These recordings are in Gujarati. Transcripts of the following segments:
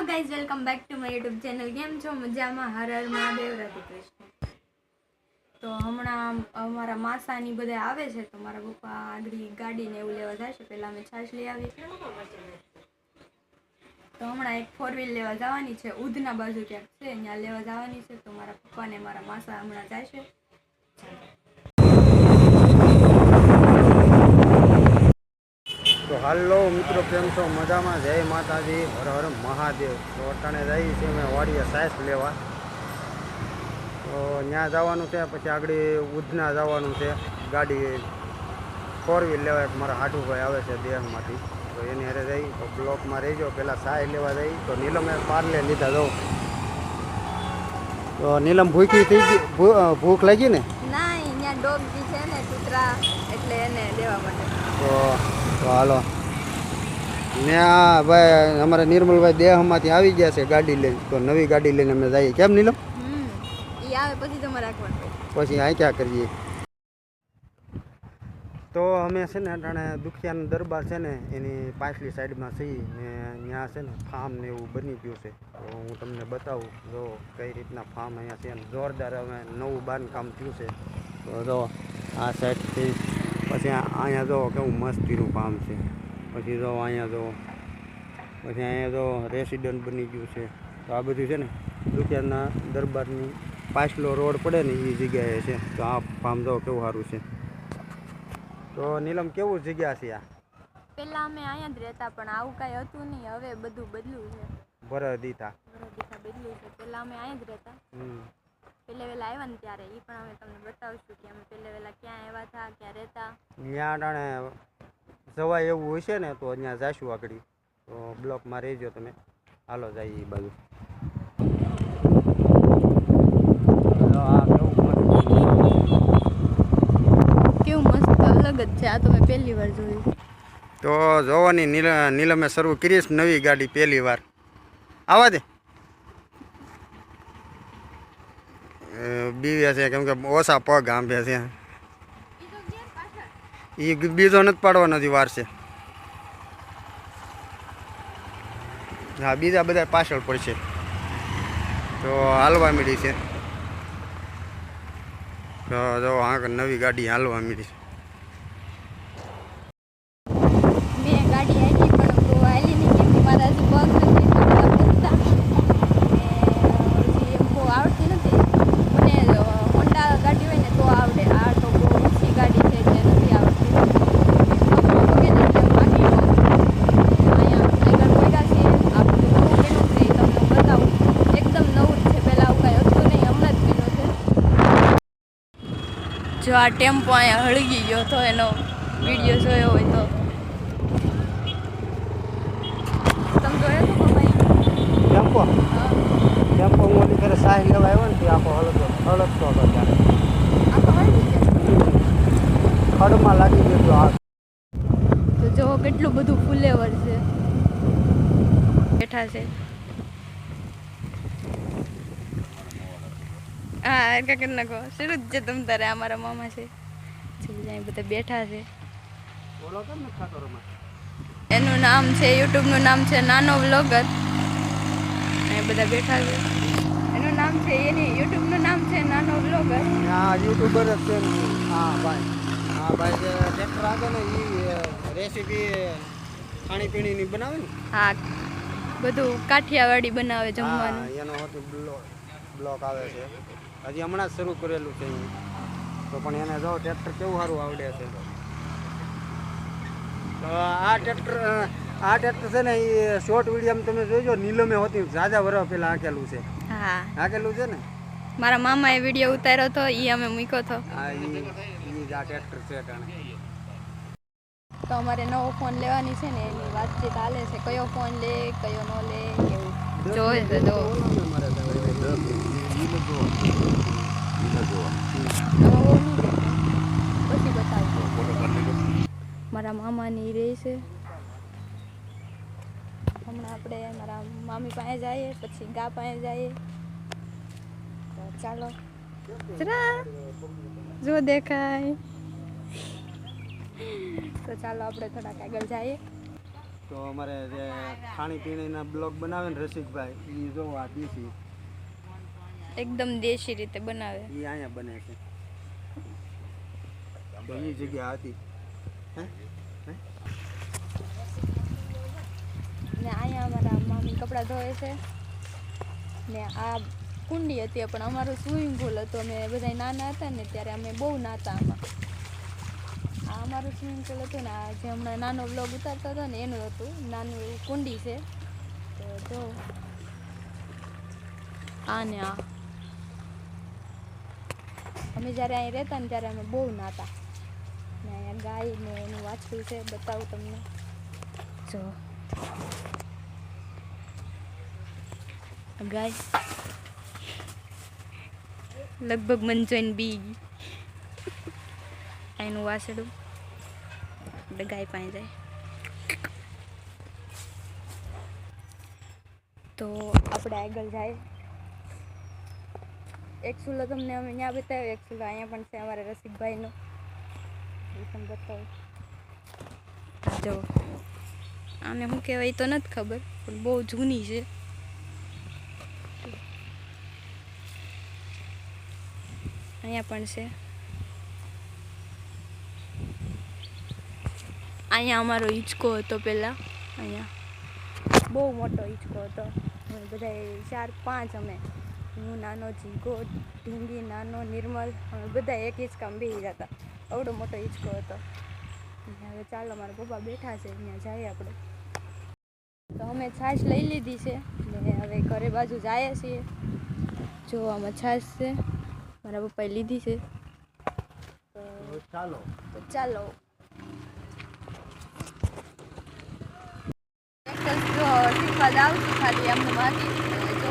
Guys welcome back to my YouTube channel કેમ છો? મજામાં? હર હર મહાદેવ, રાધે કૃષ્ણ. તો હમણાં અમારા માસાની બધા આવે છે તો મારા પપ્પા આગળ ગાડીને એવું લેવા છે પહેલાં અમે છાશ લઈ આવી તો હમણાં એક ફોર વ્હીલ લેવા જવાની છે. ઉધના બાજુ ક્યાંક છે, ત્યાં લેવા જવાની છે. તો મારા પપ્પાને મારા માસા હમણાં જાય છે હાલો મિત્રો કેમ છો? મજામાં? જય માતાજી. હર હર મહાદેવ. તો અટાણે જઈએ છીએ અમે વાડીએ સાસ લેવા. તો ત્યાં જવાનું છે પછી આગળ ઉધના જવાનું છે. ગાડી ફોર વ્હીલ લેવા એક મારા હાટુભાઈ આવે છે દેહમાંથી તો એની હારે જઈ તો બ્લોકમાં રહીજો. પહેલાં સાય લેવા જઈ. તો નીલમે પાર્લે લીધા જાઉં તો નીલમ ભૂખી થઈ ગઈ ભૂખ લાગી ને? ના અહીંયા ડોગ છે ને કૂતરા એટલે એને દેવા માટે. તો હાલો. ને આ ભાઈ અમારા નિર્મલભાઈ દેહમાંથી આવી ગયા છે ગાડી લઈને. તો નવી ગાડી લઈને અમે જઈએ. કેમ નીલમ? પછી આ ક્યાં કરીએ? તો અમે છે ને અટાણે દુખિયાનો દરબાર છે ને એની પાછલી સાઈડમાં છીએ ને ત્યાં છે ને ફાર્મ ને એવું બની ગયું છે. તો હું તમને બતાવું જો કઈ રીતના ફાર્મ અહીંયા છે એમ જોરદાર અમે નવું બાંધકામ થયું છે. તો જો આ સાઈડથી પછી અહીંયા જો કેવું મસ્તીનું ફાર્મ છે. પછી તો અહીંયા તો પછી અહીંયા તો રેસિડન્ટ બની ગયું છે. તો આ બધું છે ને દુખિયાના દરબારની પાછલો રોડ પડે ને એ જગ્યાએ છે. તો આ ફાર્મ તો કેવું સારું છે. તો નીલમ કેવું જગ્યા છે આ? પહેલાં અમે અહીંયા જ રહેતા પણ આવું કાંઈ હતું નહીં. હવે બધું બદલું છે. ભર દીધા બદલ્યું છે. પહેલાં અમે અહીંયા જ રહેતા. પહેલે વહેલા આવ્યા ને ત્યારે. એ પણ અમે તમને બતાવશું કે અમે પહેલે વહેલા ક્યાં આવ્યા હતા ક્યાં રહેતા. ત્યાં જવાય એવું હશે ને તો અહીંયા જાશું આગળ. તો બ્લોકમાં રહેજો તમે. હાલો જઈએ એ બાજુ. કેવું મસ્ત અલગ જ છે. આ તો મેં પહેલી વાર જોયું. તો જોવાની નીલ નીલમે શરૂ કરીશ નવી ગાડી પહેલી વાર. આવા દે. બીવે છે કેમ કે ઓછા પગ આંબે છે. એ બીજો નથી પાડવાનો નથી વાર છે. હા, બીજા બધા પાછળ પડશે. તો હાલવા મીડી છે. જો આગળ નવી ગાડી હાલવા મીડી છે મેં ગાડી આવી પણ બહુ હાલી નહીં કેમ કે મારા હજી પગ નથી એટલા બધા દુખતા. ને હજી એમ બહુ આવડતી નથી મને હોન્ડા ગાડી હોય ને તો આવડે આ તો બહુ ઊંચી ગાડી છે એટલે નથી આવડતી પગ પગે ને એટલે બાકી નો. અહીંયા આગળ પડ્યા છે આ બધું નવું બન્યું છે એ તમને હું બતાવું એકદમ નવું જ છે પહેલાં આવું કાંઈ હતું નહીં હમણાં જ બન્યું છે જો આ ટેમ્પો અહીંયા હળગી ગયો તો એનો વીડિયો જોયો હોય તો. તમે જોયો તો ટેમ્પો? ટેમ્પો હું ઓલી ઘરે સાહી લેવા આવ્યો ને આખો હળગતો હળગતો હતો ત્યારે ખડમાં લાગી ગયો તો હાથ. તો જો કેટલું બધું ફુલેવર છે. બેઠા છે. હા કાકર નાખો. શરૂ જ છે તમ તારે અમારા મામા છે. જાય બધા બેઠા છે. એનું નામ છે યુટ્યુબનું નામ છે નાનો વ્લોગર. એ બધા બેઠા છે. એનું નામ છે એની યુટ્યુબનું નામ છે નાનો વ્લોગર. હા યુટ્યુબર જ છે હા ભાઈ. હા ભાઈ ટ્રેક્ટર આવે ને એ રેસીપી ખાણીપીણીની બનાવે ને? હા બધું કાઠિયાવાડી બનાવે જમવાનું. એનો હતું બ્લોગ બ્લોક આવે છે. હજી હમણાં જ શરૂ કરેલું છે તો પણ એને જો ટ્રેક્ટર કેવું સારું આવડે છે. તો આ ટ્રેક્ટર આ ટ્રેક્ટર છે ને એ શોર્ટ વીડિયો તમે જોઈજો નીલમે હોતી ઝાઝા વર્ષ પહેલાં આંકેલું છે. હા. આંકેલું છે ને? મારા મામાએ વીડિયો ઉતાર્યો હતો એ અમે મૂક્યો હતો. આ જ ટ્રેક્ટર છે કારણે. તો અમારે નવો ફોન લેવાની છે ને એની વાતચીત હાલે છે કયો ફોન લે કયો ન લે એવું જોઈએ છે મારા મામાની રહે છે. હમણાં આપણે મારા મામી પાસે જઈએ પછી ગા પાસે જઈએ. તો ચાલો. જો દેખાય. તો ચાલો આપણે થોડાક આગળ જઈએ. તો અમારે જે ખાણીપીણીના બ્લોગ બનાવે ને રસિકભાઈ એ જો દીધી એકદમ દેશી રીતે બનાવે. એ અહીંયા બને છે. બની જગ્યા હતી. ને અહીંયા અમારા મામી કપડાં ધોવે છે. ને આ કુંડી હતી પણ અમારું સ્વિમિંગ પુલ હતું. અમે બધા નાના હતા ને ત્યારે અમે બહુ નાતા આમાં. આ અમારું સ્વિમિંગ પુલ હતું ને આ જે હમણાં નાનો બ્લોગ ઉતારતો હતો ને એનું હતું. નાનું એવું કુંડી છે. તો જો. આ ને આ. અમે જ્યારે અહીં રહેતા ને ત્યારે અમે બહુ નાતા. ને અહીંયા ગાય ને એનું વાછરું છે બતાવું તમને. જો. ગાય લગભગ મન જોઈને બી એનું વાસડું. એટલે ગાય પાસે જાય. તો આપણે આગળ જાય. એક ચૂલો તમને અમે ત્યાં બતાવ્યો, એક ચૂલો અહીંયા પણ છે અમારા રસિકભાઈનો. એ તમને બતાવું. જો, આને શું કહેવાય તો નથી ખબર, પણ બહુ જૂની છે. અહીંયા પણ છે. અહીંયા અમારો હિંચકો હતો પહેલાં, અહીંયા. બહુ મોટો હિંચકો હતો. બધા ચાર પાંચ અમે હું નાનો જીગો ઢીંગી નાનો નિર્મલ અમે બધા એક હિંચકામાં બેસી જતા. આવડો મોટો હિંચકો હતો. હવે ચાલો મારા પપ્પા બેઠા છે ત્યાં જઈએ આપણે. તો અમે છાશ લઈ લીધી છે. ને હવે ઘરે બાજુ જઈએ છીએ. જો આમાં છાશ છે. મારા પપ્પાએ લીધી છે. તો ચાલો. તો ચાલો શીખવા જાઉં છું ખાલી એમને માથી જો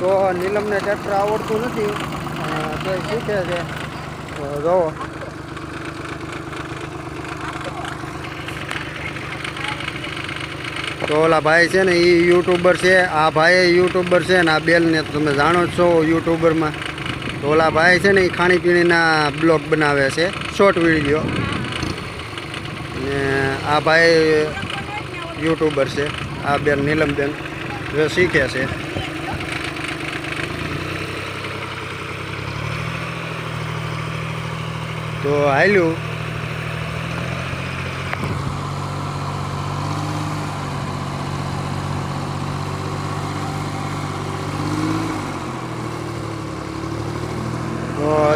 તો નીલમને ટ્રેક્ટર આવડતું નથી તો એ શીખે છે. તો જોવો તો ઓલા ભાઈ છે ને એ યુટ્યુબર છે. આ ભાઈ યુટ્યુબર છે ને, આ બેલને તમે જાણો જ છો યુટ્યુબરમાં તો ઓલા ભાઈ છે ને એ ખાણીપીણીના બ્લોગ બનાવે છે, શોર્ટ વીડિયો. ને આ ભાઈ યુટ્યુબર છે, આ બેન, નીલમબેન શીખે છે. તો હાલ્યું.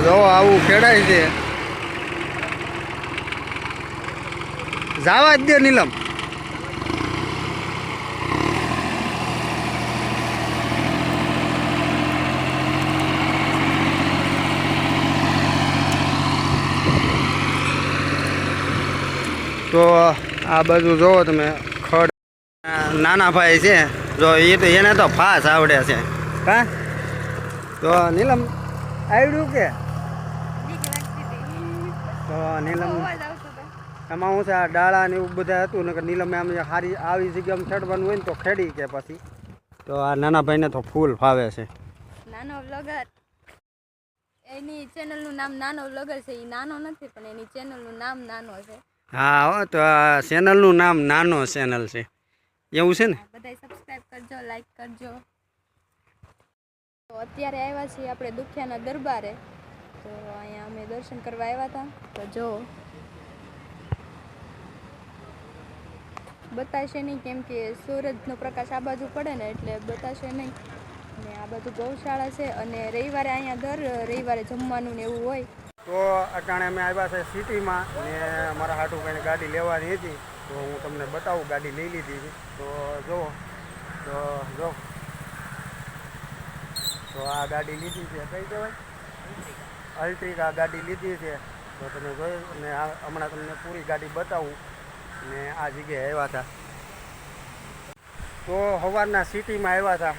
જો આવું ખેડાય છે. જાવા જ દે નીલમ. તો આ બધું જોવો તમે, ખડ નાના ભાઈ છે. જો એ તો એને તો ફાસ આવડે છે. હા તો નીલમ, આવડ્યું કે? તો નીલમ એમાં હું છે, આ ડાળા ને એવું બધા હતું ને નીલમ આમ સારી આવી જગ્યામાં ખેડવાનું હોય ને તો ખેડી કે પછી. તો આ નાના ભાઈને તો ફૂલ ફાવે છે. નાનો વ્લોગર. એની ચેનલનું નામ નાનો વ્લોગર છે એ નાનો નથી, પણ એની ચેનલનું નામ નાનો છે. હા તો આ ચેનલનું નામ નાનો ચેનલ છે. એવું છે ને? બધાય સબસ્ક્રાઇબ કરજો લાઈક કરજો. તો અત્યારે આવ્યા છીએ આપણે દુખિયાના દરબારે. તો અહીંયા અમે દર્શન કરવા આવ્યા હતા. તો જો. બતાશે નહીં કેમ કે સૂરજનો પ્રકાશ આ બાજુ પડે ને એટલે બતાશે નહીં. ને આ બાજુ ગૌશાળા છે અને રવિવારે અહીંયા દર રવિવારે જમવાનું ને એવું હોય. તો અટાણે અમે આવ્યા છે સિટીમાં ને મારા હાટુ કઈ ગાડી લેવાની હતી. તો હું તમને બતાવું, ગાડી લઈ લીધી તો જો તો જો. તો આ ગાડી લીધી છે, કઈ કહેવાય? અલ્ટ્રિકા ગાડી લીધી છે. તો તમે જોયું ને હમણાં તમને પૂરી ગાડી બતાવું. ને આ જગ્યાએ આવ્યા હતા. તો સવારના સિટીમાં આવ્યા હતા.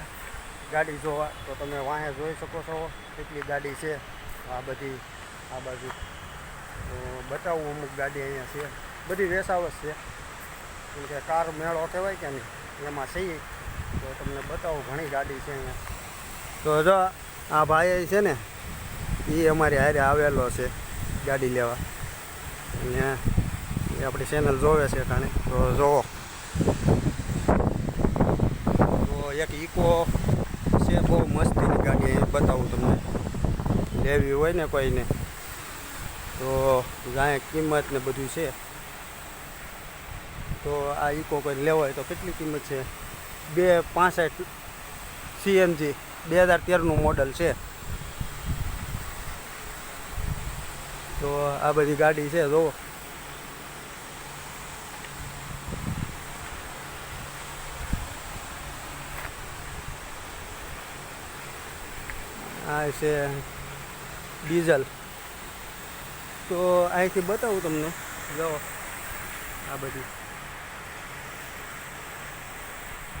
ગાડી જોવા. તો તમે વાંહે જોઈ શકો છો, કેટલી ગાડી છે. આ બધી આ બાજુ. તો બતાવું અમુક ગાડી અહીંયા છે. બધી વેસાવસ છે. કેમ કે કાર મેળો કહેવાય કે નહીં, એમાં છીએ તો તમને બતાવું ઘણી ગાડી છે અહીંયા. તો જો આ ભાઈ છે ને, એ અમારી હારે આવેલો છે ગાડી લેવા. અને એ આપણી ચેનલ જોવે છે કાણે. તો જોવો તો એક ઇકો છે, બહુ મસ્તીની ગાડી અહીંયા બતાવું તમને. લેવી હોય ને કોઈને. તો ગાય કિંમત ને બધું છે. તો આ ઇકો કોઈ લેવો હોય તો કેટલી કિંમત છે? બે પાસઠ સીએનજી, બે હજાર તેરનું મોડલ છે. તો આ બધી ગાડી છે, જોવો. આ છે ડીઝલ. તો અહીંથી બતાવું તમને. જો, આ બધી.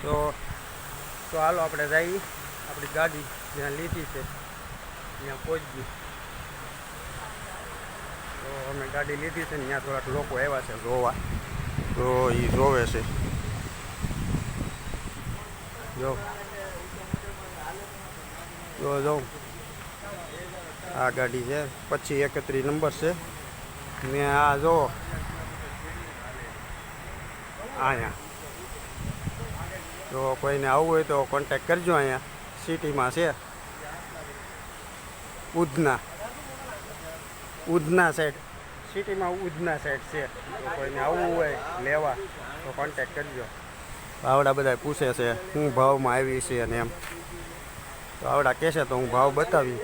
તો તો હાલો આપણે જઈએ. આપણી ગાડી જ્યાં લીધી છે, ત્યાં પહોંચી તો અમે ગાડી લીધી છે ને, ત્યાં થોડાક લોકો આવ્યા છે જોવા. તો એ જોવે છે. જો. જો જો. આ ગાડી છે. પછી એકત્રીસ નંબર છે. ને આ જો અહીંયા તો કોઈને આવવું હોય તો કોન્ટેક કરજો અહીંયા. સિટીમાં છે. ઉધના. ઉધના સાઈડ સિટીમાં ઉધના સાઈડ છે. તો કોઈને આવવું હોય, લેવા, તો કોન્ટેક કરજો. આવડા બધા પૂછે છે, હું ભાવમાં આવી છે અને એમ. તો આવડા કહેશે તો હું ભાવ બતાવી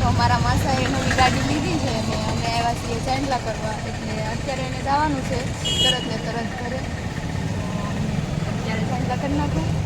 તો અમારા માસાએ ગાડી લીધી છે અને અમે આવ્યા છીએ કરવા. એટલે અત્યારે એને જવાનું છે. તરત ને તરત ઘરે. અત્યારે ચાંદલા કરી નાખું.